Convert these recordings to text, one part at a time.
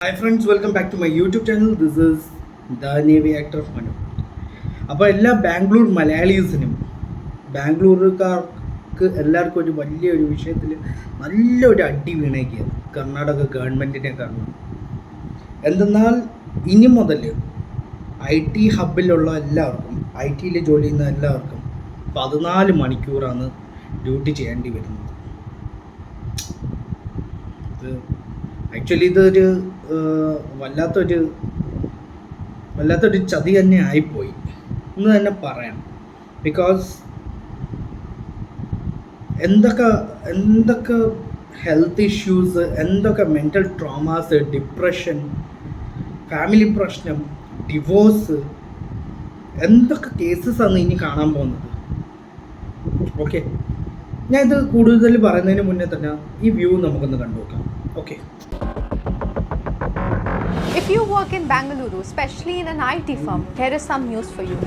Hi friends welcome back to my YouTube channel this is the navy actor of Manu അപ്പോൾ എല്ലാ ബാംഗ്ലൂർ മലയാളീസിനും ബാംഗ്ലൂരുകാർക്ക് എല്ലാവർക്കും ഒരു വലിയൊരു വിഷയത്തിൽ നല്ലൊരു അടി വീണേക്കുക കർണാടക ഗവൺമെന്റിനെ കാരണം എന്തെന്നാൽ ഇനി മുതൽ ഐ ടി ഹബിലുള്ള എല്ലാവർക്കും ഐ ടിയിൽ ജോലി ചെയ്യുന്ന എല്ലാവർക്കും പതിനാല് മണിക്കൂറാണ് ഡ്യൂട്ടി ചെയ്യേണ്ടി വരുന്നത്. ആക്ച്വലി ഇതൊരു വല്ലാത്തൊരു വല്ലാത്തൊരു ചതി തന്നെ ആയിപ്പോയി. എന്ന് തന്നെ പറയാം. ബിക്കോസ് എന്തൊക്കെ എന്തൊക്കെ ഹെൽത്ത് ഇഷ്യൂസ് എന്തൊക്കെ മെന്റൽ ട്രോമാസ് ഡിപ്രഷൻ ഫാമിലി പ്രശ്നം ഡിവോഴ്സ് എന്തൊക്കെ കേസസ് ആണ് ഇനി കാണാൻ പോകുന്നത്? ഓക്കെ ഞാൻ ഇത് കൂടുതൽ പറയുന്നതിന് മുന്നേ തന്നെ ഈ വ്യൂ നമുക്കൊന്ന് കണ്ടു നോക്കാം Okay. If you work in Bangalore, especially in an IT firm, here is some news for you.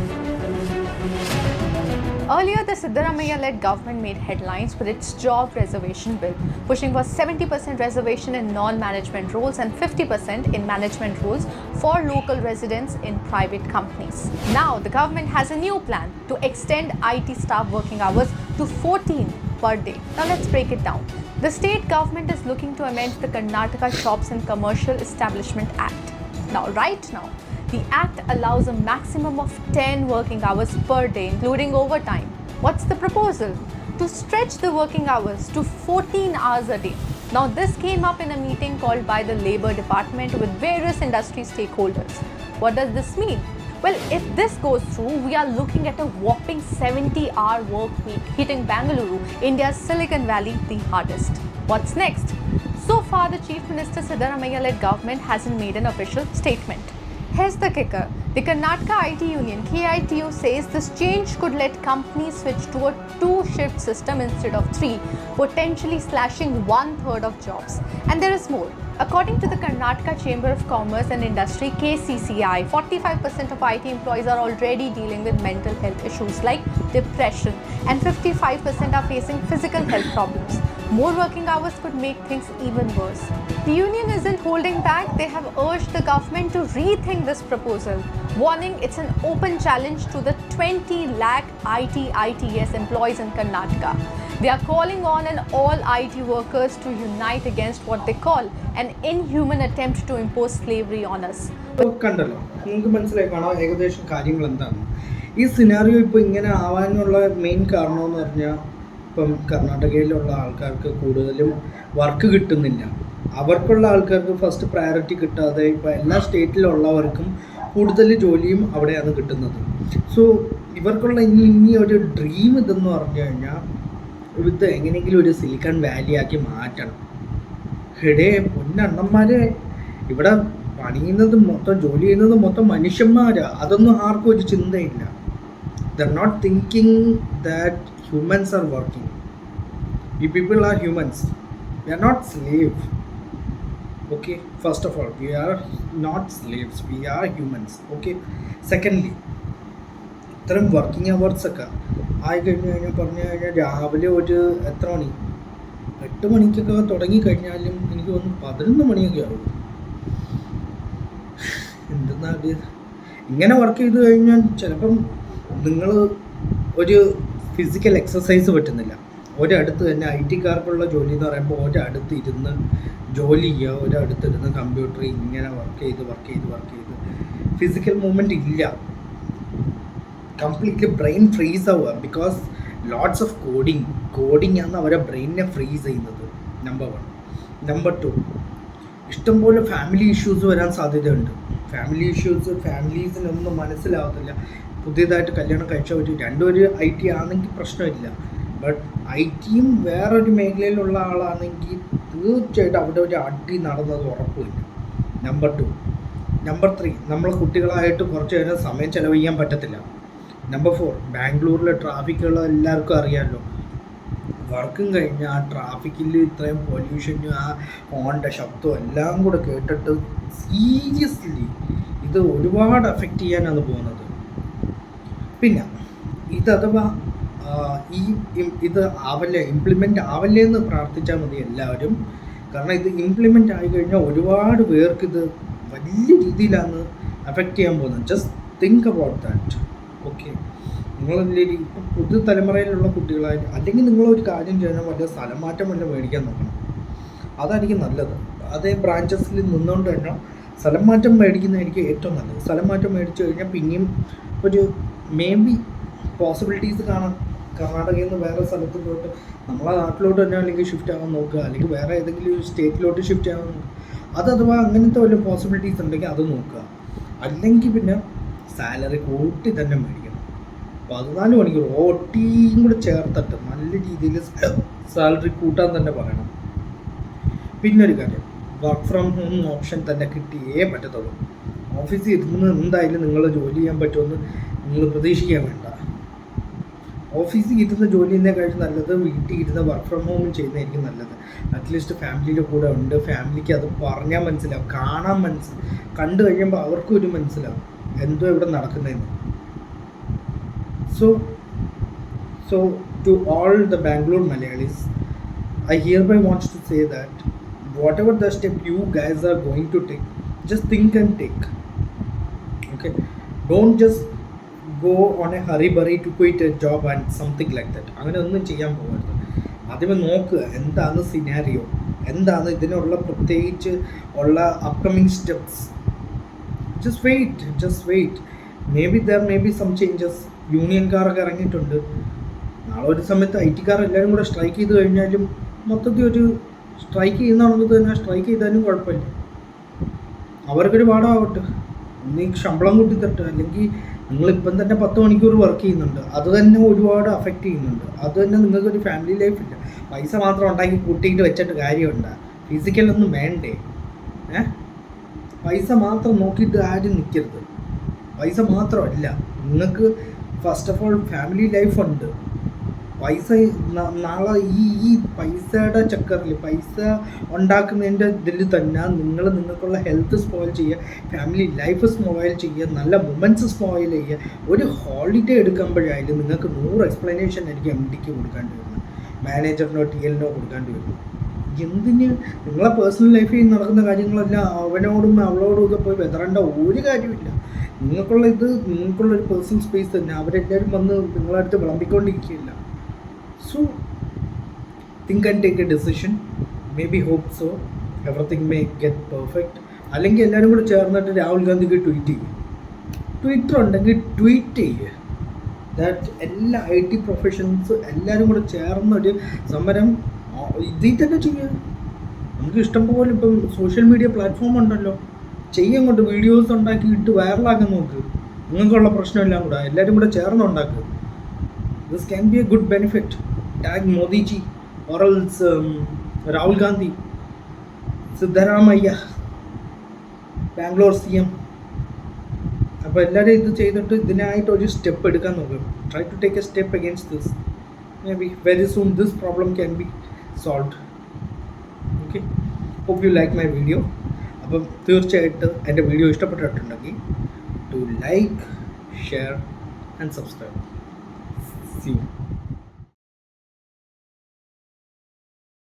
Earlier, the Siddharamaiah led government made headlines with its job reservation bill, pushing for 70% reservation in non management roles and 50% in management roles for local residents in private companies. Now, the government has a new plan to extend IT staff working hours to 14 per day. Now, let's break it down. The state government is looking to amend the Karnataka Shops and Commercial Establishment Act. Now, right now, the act allows a maximum of 10 working hours per day, including overtime. What's the proposal? To stretch the working hours to 14 hours a day. Now, this came up in a meeting called by the Labour Department with various industry stakeholders. What does this mean? Well, if this goes through, we are looking at a whopping 70 hour work week, hitting Bangalore, India's Silicon Valley, the hardest. What's next? So far, the Chief Minister Siddaramaiah led government hasn't made an official statement. Here's the kicker the Karnataka IT Union, KITU, says this change could let companies switch to a two shift system instead of three, potentially slashing one third of jobs. And there is more. According to the Karnataka Chamber of Commerce and Industry, KCCI, 45% of IT employees are already dealing with mental health issues like depression, and 55% are facing physical health problems. More working hours could make things even worse. The union isn't holding back, they have urged the government to rethink this proposal, warning it's an open challenge to the 20 lakh IT ITS employees in Karnataka. They are calling on an all IT workers to unite against what they call an inhuman attempt to impose slavery on us. കണ്ടല്ലോ നിങ്ങൾക്ക് മനസ്സിലായി കാണാം ഏകദേശം കാര്യങ്ങൾ എന്താണ് ഈ scenario ഇപ്പോൾ ഇങ്ങനെ ആവാനുള്ള മെയിൻ കാരണമെന്ന് പറഞ്ഞാൽ ഇപ്പം കർണാടകയിലുള്ള ആൾക്കാർക്ക് കൂടുതലും വർക്ക് കിട്ടുന്നില്ല. അവർക്കുള്ള ആൾക്കാർക്ക് ഫസ്റ്റ് പ്രയോറിറ്റി കിട്ടാതെ ഇപ്പോൾ എല്ലാ സ്റ്റേറ്റിലുള്ളവർക്കും കൂടുതൽ ജോലിയും അവിടെയാണ് കിട്ടുന്നത്. സോ ഇവർക്കുള്ള ഇനി ഇനി ഒരു ഡ്രീം ഇതെന്ന് പറഞ്ഞു കഴിഞ്ഞാൽ ഇത് എങ്ങനെയെങ്കിലും ഒരു സിലിക്കൺ വാലി ആക്കി മാറ്റണം. ഹെഡേ പൊന്നണ്ണന്മാരെ ഇവിടെ പണിയുന്നത് മൊത്തം ജോലി ചെയ്യുന്നത് മൊത്തം മനുഷ്യന്മാരാ. അതൊന്നും ആർക്കും ഒരു ചിന്തയില്ല. They're not thinking that humans are working ഈ people are humans we are not slave okay first of all we are not slaves we are humans okay secondly ഇത്തരം വർക്കിംഗ് അവേഴ്സ് ഒക്കെ ആയി കഴിഞ്ഞ് കഴിഞ്ഞാൽ പറഞ്ഞു കഴിഞ്ഞാൽ രാവിലെ ഒരു എത്ര മണി? എട്ട് മണിക്കൊക്കെ തുടങ്ങി കഴിഞ്ഞാലും എനിക്ക് തോന്നുന്നു പതിനൊന്ന് മണിയൊക്കെ ആവും. എന്തെന്നാ ഇങ്ങനെ വർക്ക് ചെയ്ത് കഴിഞ്ഞാൽ ചിലപ്പം നിങ്ങൾ ഒരു ഫിസിക്കൽ എക്സസൈസ് പറ്റുന്നില്ല. ഒരടുത്ത് തന്നെ ഐ ടിക്കാർക്കുള്ള ജോലി എന്ന് പറയുമ്പോൾ ഒരടുത്ത് ഇരുന്ന് ജോലി ചെയ്യുക ഒരടുത്തിരുന്ന് കമ്പ്യൂട്ടർ ഇങ്ങനെ വർക്ക് ചെയ്ത് വർക്ക് ചെയ്ത് വർക്ക് ചെയ്ത്. ഫിസിക്കൽ മൂവ്മെന്റ് ഇല്ല. കംപ്ലീറ്റ്ലി ബ്രെയിൻ ഫ്രീസ് ആവുക. Because lots of coding coding ആണ് അവരെ ബ്രെയിനിനെ ഫ്രീസ് ചെയ്യുന്നത്. നമ്പർ വൺ നമ്പർ ടു ഇഷ്ടംപോലെ ഫാമിലി ഇഷ്യൂസ് വരാൻ സാധ്യതയുണ്ട്. ഫാമിലി ഇഷ്യൂസ് ഫാമിലീസിനൊന്നും മനസ്സിലാവത്തില്ല. പുതിയതായിട്ട് കല്യാണം കഴിച്ച ഒരു രണ്ടൊരു ഐ ടി ആണെങ്കിൽ പ്രശ്നമില്ല. ബട്ട് ഐ ടിയും വേറൊരു മേഖലയിലുള്ള ആളാണെങ്കിൽ തീർച്ചയായിട്ടും അവിടെ ഒരു അടി നടന്നത് ഉറപ്പില്ല നമ്പർ ടു നമ്പർ ത്രീ നമ്മളെ കുട്ടികളായിട്ട് കുറച്ച് നേരം സമയം ചെലവ് ചെയ്യാൻ പറ്റത്തില്ല. നമ്പർ ഫോർ ബാംഗ്ലൂരിലെ ട്രാഫിക്കുള്ള എല്ലാവർക്കും അറിയാമല്ലോ വർക്കും കഴിഞ്ഞ് ആ ട്രാഫിക്കിൽ ഇത്രയും പൊല്യൂഷനും ആ ഹോണിന്റെ ശബ്ദവും എല്ലാം കൂടെ കേട്ടിട്ട് സീരിയസ്ലി ഇത് ഒരുപാട് എഫക്റ്റ് ചെയ്യാനാണ് പോകുന്നത്. പിന്നെ ഇത് അഥവാ ഈ ഇത് ആവല്ലേ ഇംപ്ലിമെന്റ് ആവല്ലേ എന്ന് പ്രാർത്ഥിച്ചാൽ മതി എല്ലാവരും. കാരണം ഇത് ഇംപ്ലിമെന്റ് ആയി കഴിഞ്ഞാൽ ഒരുപാട് പേർക്ക് ഇത് വലിയ രീതിയിലാണ് അഫക്റ്റ് ചെയ്യാൻ പോകുന്നത്. ജസ്റ്റ് തിങ്ക് അബൌട്ട് ദാറ്റ് നിങ്ങളല്ലേ ഇപ്പം പുതു തലമുറയിലുള്ള കുട്ടികളായിട്ട് അല്ലെങ്കിൽ നിങ്ങളൊരു കാര്യം ചെയ്യണം വല്ല സ്ഥലം മാറ്റം വല്ല മേടിക്കാൻ നോക്കണം. അതായിരിക്കും നല്ലത്. അതേ ബ്രാഞ്ചസിൽ നിന്നുകൊണ്ട് തന്നെ സ്ഥലം മാറ്റം മേടിക്കുന്നതായിരിക്കും ഏറ്റവും നല്ലത്. സ്ഥലം മാറ്റം മേടിച്ചു കഴിഞ്ഞാൽ പിന്നെയും ഒരു മേ ബി പോസിബിലിറ്റീസ് കാണാം. കർണാടകയിൽ നിന്ന് വേറെ സ്ഥലത്തോട്ട് നമ്മളെ നാട്ടിലോട്ട് തന്നെ അല്ലെങ്കിൽ ഷിഫ്റ്റ് ആകാൻ നോക്കുക. അല്ലെങ്കിൽ വേറെ ഏതെങ്കിലും ഒരു സ്റ്റേറ്റിലോട്ട് ഷിഫ്റ്റ് ആകാൻ നോക്കുക. അത് അഥവാ അങ്ങനത്തെ വല്ല പോസിബിലിറ്റീസ് ഉണ്ടെങ്കിൽ അത് നോക്കുക. അല്ലെങ്കിൽ പിന്നെ സാലറി കൂട്ടി തന്നെ മേടിക്കണം പതിനാല് മണിക്കൂർ ഒ ടിയും കൂടെ ചേർത്തിട്ട് നല്ല രീതിയിൽ സാലറി കൂട്ടാൻ തന്നെ പറയണം. പിന്നെ ഒരു കാര്യം വർക്ക് ഫ്രം ഹോം ഓപ്ഷൻ തന്നെ കിട്ടിയേ പറ്റത്തുള്ളൂ. ഓഫീസിൽ ഇരുന്ന് എന്തായാലും നിങ്ങൾ ജോലി ചെയ്യാൻ പറ്റുമെന്ന് നിങ്ങൾ പ്രതീക്ഷിക്കാൻ വേണ്ട. ഓഫീസിൽ ഇരുന്ന് ജോലി ചെയ്യുന്നതിനേക്കാൾ നല്ലത് വീട്ടിൽ ഇരുന്ന് വർക്ക് ഫ്രം ഹോം ചെയ്യുന്നതായിരിക്കും നല്ലത്. അറ്റ്ലീസ്റ്റ് ഫാമിലിയുടെ കൂടെ ഉണ്ട്. ഫാമിലിക്ക് അത് പറഞ്ഞാൽ മനസ്സിലാവും. കാണാൻ മനസ്സിലാവും കണ്ടു കഴിയുമ്പോൾ അവർക്കും ഒരു മനസ്സിലാവും. എന്തോ ഇവിടെ നടക്കുന്നതെന്ന്. So so to all the Bangalore Malayalis, I hereby want to say that whatever the step you guys are going to take, just think and take. Okay, don't just go on a hurry burry to quit a job and something like that. അങ്ങനെ ഒന്നും ചെയ്യാൻ പോകരുത് ആദ്യമേ നോക്കുക എന്താണ് scenario എന്താണ് ഇതിനുള്ള പ്രത്യേകിച്ച് ഉള്ള upcoming steps just wait just wait maybe there maybe some changes യൂണിയൻകാരൊക്കെ ഇറങ്ങിയിട്ടുണ്ട്. നാളെ ഒരു സമയത്ത് ഐ ടിക്കാർ എല്ലാവരും കൂടെ സ്ട്രൈക്ക് ചെയ്ത് കഴിഞ്ഞാലും മൊത്തത്തിൽ ഒരു സ്ട്രൈക്ക് ചെയ്യുന്നതാണെന്ന് തന്നെ സ്ട്രൈക്ക് ചെയ്താലും കുഴപ്പമില്ല. അവർക്കൊരു പാഠമാവട്ടെ ഒന്നീ ശമ്പളം കൂട്ടിത്തട്ട് അല്ലെങ്കിൽ നിങ്ങളിപ്പം തന്നെ പത്ത് മണിക്കൂർ വർക്ക് ചെയ്യുന്നുണ്ട്. അത് തന്നെ ഒരുപാട് അഫക്റ്റ് ചെയ്യുന്നുണ്ട്. അത് തന്നെ നിങ്ങൾക്കൊരു ഫാമിലി ലൈഫ് പൈസ മാത്രം ഉണ്ടാക്കി കൂട്ടിയിട്ട് വെച്ചിട്ട് കാര്യമുണ്ട് ഫിസിക്കലൊന്നും വേണ്ടേ? ഏ? പൈസ മാത്രം നോക്കിയിട്ട് ആരും നിൽക്കരുത് പൈസ മാത്രമല്ല. നിങ്ങൾക്ക് ഫസ്റ്റ് ഓഫ് ഓൾ ഫാമിലി ഉണ്ട്. പൈസ നാളെ ഈ ഈ പൈസയുടെ ചക്കറിൽ പൈസ ഉണ്ടാക്കുന്നതിന്റെ ഇതിൽ തന്നെ നിങ്ങൾ നിങ്ങൾക്കുള്ള ഹെൽത്ത് സ്പോയിൽ ചെയ്യുക ഫാമിലി ലൈഫ് സ്പോയിൽ ചെയ്യുക നല്ല മൊമെന്റ്സ് സ്പോയിൽ ചെയ്യുക. ഒരു ഹോളിഡേ എടുക്കുമ്പോഴായാലും നിങ്ങൾക്ക് നൂറ് എക്സ്പ്ലനേഷൻ എനിക്ക് എം ഡിക്ക് കൊടുക്കേണ്ടി വരുന്നു മാനേജറിനോ ടി എല്ലിനോ കൊടുക്കേണ്ടി വരുന്നു എന്തിന്? നിങ്ങളെ പേഴ്സണൽ ലൈഫിൽ നടക്കുന്ന കാര്യങ്ങളെല്ലാം അവനോടും അവളോടും ഒക്കെ പോയി വെതറേണ്ട ഒരു കാര്യമില്ല നിങ്ങൾക്കുള്ള ഇത് നിങ്ങൾക്കുള്ള ഒരു പേഴ്സണൽ സ്പേസ് തന്നെ. അവരെല്ലാവരും വന്ന് നിങ്ങളെ അടുത്ത് വിളമ്പിക്കൊണ്ടിരിക്കുകയില്ല. So think and take a decision maybe hope so everything may get perfect അല്ലെങ്കിൽ എല്ലാവരും കൂടെ ചേർന്നിട്ട് രാഹുൽ ഗാന്ധിക്ക് ട്വീറ്റ് ചെയ്യും. ട്വിറ്റർ ഉണ്ടെങ്കിൽ ട്വീറ്റ് ചെയ്യുക ദാറ്റ് എല്ലാ ഐ ടി പ്രൊഫഷൻസ് എല്ലാവരും കൂടെ ചേർന്നൊരു സമരം ഇതിൽ തന്നെ ചെയ്യുക നമുക്ക് ഇഷ്ടം പോലെ ഇപ്പം സോഷ്യൽ മീഡിയ പ്ലാറ്റ്ഫോം ഉണ്ടല്ലോ. ചെയ്യാൻ കൊണ്ട് വീഡിയോസ് ഉണ്ടാക്കി ഇട്ട് വൈറലാക്കാൻ നോക്ക്. നിങ്ങൾക്കുള്ള പ്രശ്നമെല്ലാം കൂടെ എല്ലാവരും കൂടെ ചേർന്ന് ഉണ്ടാക്കുക this can be a good benefit tag Modiji ഓറൽസ് Rahul Gandhi Siddaramaiah Bangalore C M അപ്പോൾ എല്ലാവരും ഇത് ചെയ്തിട്ട് ഇതിനായിട്ട് ഒരു സ്റ്റെപ്പ് എടുക്കാൻ നോക്കും. Try to take a step against this maybe very soon this problem can be solve okay hope you like my video അപ്പം തീർച്ചയായിട്ടും എന്റെ വീഡിയോ ഇഷ്ടപ്പെട്ടിട്ടുണ്ടെങ്കിൽ to like share and subscribe see